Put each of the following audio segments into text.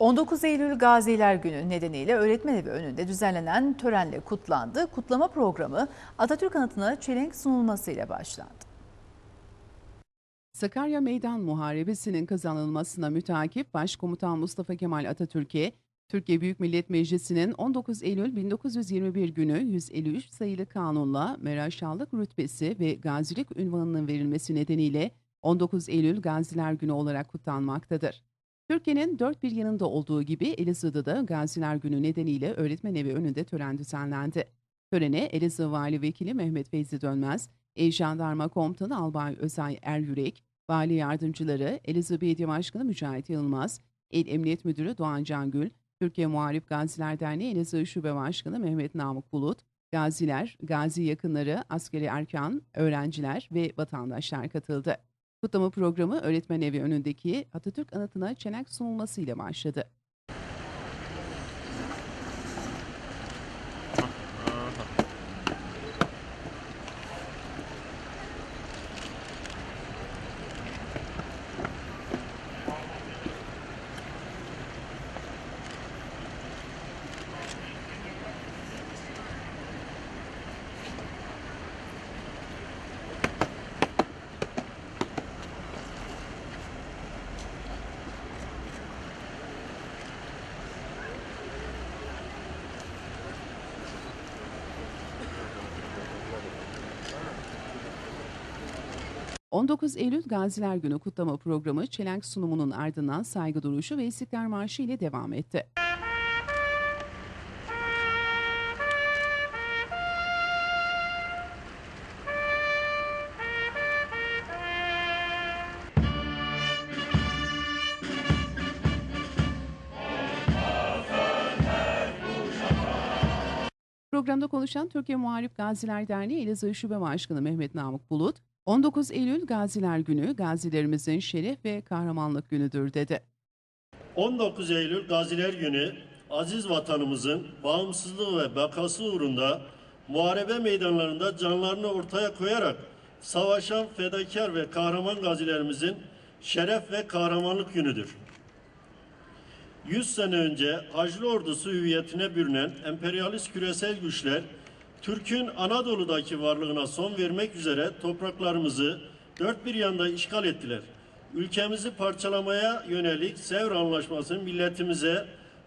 19 Eylül Gaziler Günü nedeniyle öğretmen evi önünde düzenlenen törenle kutlandı. Kutlama programı Atatürk anıtına çelenk sunulmasıyla başlandı. Sakarya Meydan Muharebesi'nin kazanılmasına mütakip Başkomutan Mustafa Kemal Atatürk'e Türkiye Büyük Millet Meclisi'nin 19 Eylül 1921 günü 153 sayılı kanunla meraşallık rütbesi ve gazilik ünvanının verilmesi nedeniyle 19 Eylül Gaziler Günü olarak kutlanmaktadır. Türkiye'nin dört bir yanında olduğu gibi Elazığ'da da Gaziler Günü nedeniyle öğretmen evi önünde tören düzenlendi. Törene Elazığ Vali Vekili Mehmet Feyzi Dönmez, Ev Jandarma Komutanı Albay Özay Eryürek, Vali Yardımcıları Elazığ Belediye Başkanı Mücahit Yılmaz, İl Emniyet Müdürü Doğan Cangül, Türkiye Muharip Gaziler Derneği Elazığ Şube Başkanı Mehmet Namık Bulut, gaziler, gazi yakınları, askeri erkan, öğrenciler ve vatandaşlar katıldı. Kutlama programı öğretmen evi önündeki Atatürk anıtına çelenk sunulmasıyla başladı. ...19 Eylül Gaziler Günü kutlama programı çelenk sunumunun ardından saygı duruşu ve İstiklal Marşı ile devam etti. Programda konuşan Türkiye Muharip Gaziler Derneği Elazığ Şube Başkanı Mehmet Namık Bulut, 19 Eylül Gaziler Günü gazilerimizin şeref ve kahramanlık günüdür dedi. 19 Eylül Gaziler Günü aziz vatanımızın bağımsızlığı ve bakası uğrunda muharebe meydanlarında canlarını ortaya koyarak savaşan fedakar ve kahraman gazilerimizin şeref ve kahramanlık günüdür. 100 sene önce Haclı Ordusu hüviyetine bürünen emperyalist küresel güçler Türk'ün Anadolu'daki varlığına son vermek üzere topraklarımızı dört bir yanda işgal ettiler. Ülkemizi parçalamaya yönelik Sevr Anlaşması'nı milletimize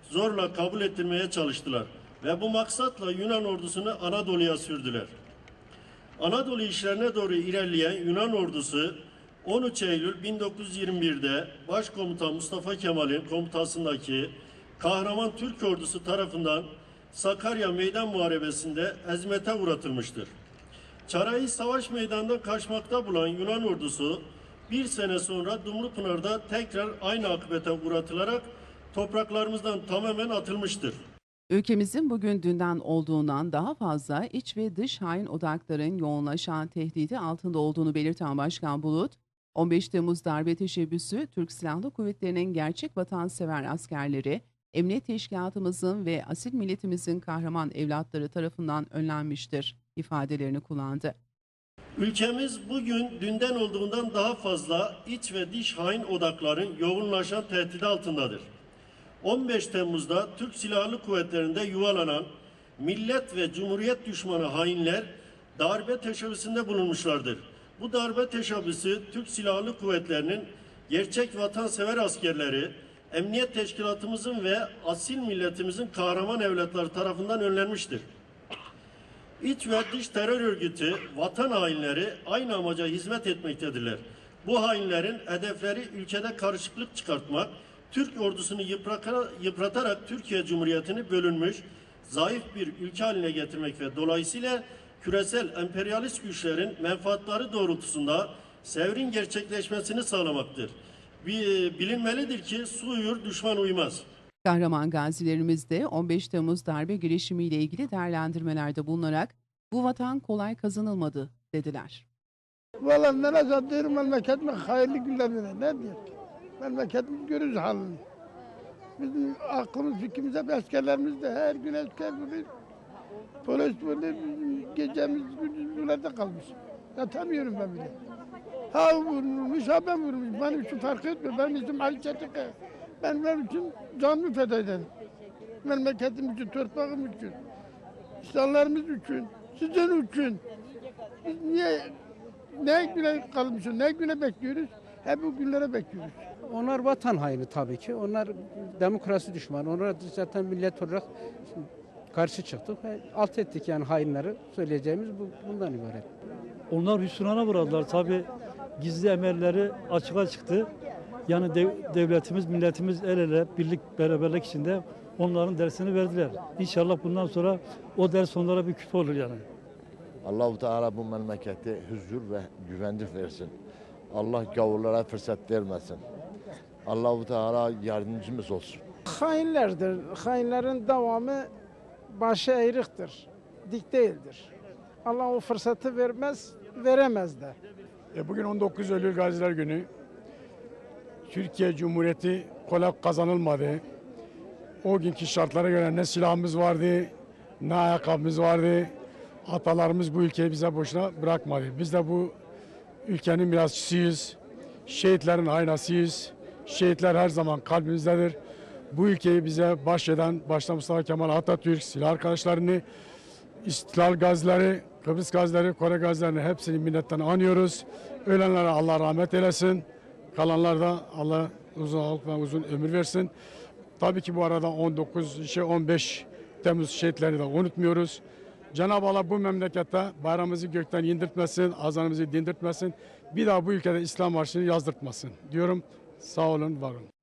zorla kabul ettirmeye çalıştılar. Ve bu maksatla Yunan ordusunu Anadolu'ya sürdüler. Anadolu işlerine doğru ilerleyen Yunan ordusu 13 Eylül 1921'de Başkomutan Mustafa Kemal'in komutasındaki kahraman Türk ordusu tarafından Sakarya Meydan Muharebesi'nde ezmete uğratılmıştır. Çarayı savaş meydanında kaçmakta bulan Yunan ordusu bir sene sonra Dumlupınar'da tekrar aynı akıbete uğratılarak topraklarımızdan tamamen atılmıştır. Ülkemizin bugün dünden olduğundan daha fazla iç ve dış hain odakların yoğunlaşan tehdidi altında olduğunu belirten Başkan Bulut, 15 Temmuz darbe teşebbüsü Türk Silahlı Kuvvetleri'nin gerçek vatansever askerleri, emniyet teşkilatımızın ve asil milletimizin kahraman evlatları tarafından önlenmiştir ifadelerini kullandı. Ülkemiz bugün dünden olduğundan daha fazla iç ve dış hain odakların yoğunlaşan tehdidi altındadır. 15 Temmuz'da Türk Silahlı Kuvvetleri'nde yuvalanan millet ve cumhuriyet düşmanı hainler darbe teşebbüsünde bulunmuşlardır. Bu darbe teşebbüsü Türk Silahlı Kuvvetleri'nin gerçek vatansever askerleri, emniyet teşkilatımızın ve asil milletimizin kahraman evlatları tarafından önlenmiştir. İç ve dış terör örgütü, vatan hainleri aynı amaca hizmet etmektedirler. Bu hainlerin hedefleri ülkede karışıklık çıkartmak, Türk ordusunu yıpratarak Türkiye Cumhuriyeti'ni bölünmüş, zayıf bir ülke haline getirmek ve dolayısıyla küresel emperyalist güçlerin menfaatları doğrultusunda sevrin gerçekleşmesini sağlamaktır. Bi- Bilinmelidir ki su uyur, düşman uymaz. Kahraman gazilerimiz de 15 Temmuz darbe girişimiyle ilgili değerlendirmelerde bulunarak bu vatan kolay kazanılmadı dediler. Valla ne zaten memleketime hayırlı günlerinde ne diyor? Memleketimiz görürüz halini. Bizim aklımız fikrimiz hep askerlerimiz de her gün asker böyle polis bizim gecemiz gündüz buralarda kalmış. Yatamıyorum ben bile. Ha vurmuş, ha ben vurmuş. Benim için fark etmiyor. Benim Ali Çetik'e. Ben benim için canımı feda ederim. Memleketim için, torpağım için, insanlarımız için, sizin için. Biz niye, ne güne kalmışız, ne güne bekliyoruz? Hep bu günlere bekliyoruz. Onlar vatan haini tabii ki. Onlar demokrasi düşmanı. Onlara zaten millet olarak karşı çıktık ve alt ettik yani hainleri. Söyleyeceğimiz bu, bundan ibaret. Onlar hüsrana uğradılar. Tabi gizli emelleri açığa çıktı. Yani dev- devletimiz, milletimiz el ele, birlik, beraberlik içinde onların dersini verdiler. İnşallah bundan sonra o ders onlara bir küpe olur yani. Allahu Teala bu memleketi huzur ve güvenlik versin. Allah gavurlara fırsat vermesin. Allahu Teala yardımcımız olsun. Hainlerdir. Hainlerin devamı başı eğriktir. Dik değildir. Allah o fırsatı vermez, veremez de. E, Bugün 19 Eylül Gaziler Günü. Türkiye Cumhuriyeti kolay kazanılmadı. O günkü şartlara göre ne silahımız vardı, ne ayakkabımız vardı. Atalarımız bu ülkeyi bize boşuna bırakmadı. Biz de bu ülkenin mirasçısıyız. Şehitlerin aynasıyız. Şehitler her zaman kalbimizdedir. Bu ülkeyi bize bahşeden başta Mustafa Kemal Atatürk, silah arkadaşlarını, İstiklal gazileri, Kıbrıs gazileri, Kore gazilerini hepsini minnetten anıyoruz. Ölenlere Allah rahmet eylesin. Kalanlar da Allah uzun sağlık ve uzun ömür versin. Tabii ki bu arada 19, şey 15 Temmuz şehitlerini de unutmuyoruz. Cenab-ı Allah bu memlekette bayramımızı gökten indirtmesin, azanımızı dindirtmesin. Bir daha bu ülkede İslam marşını yazdırtmasın diyorum. Sağ olun, var olun.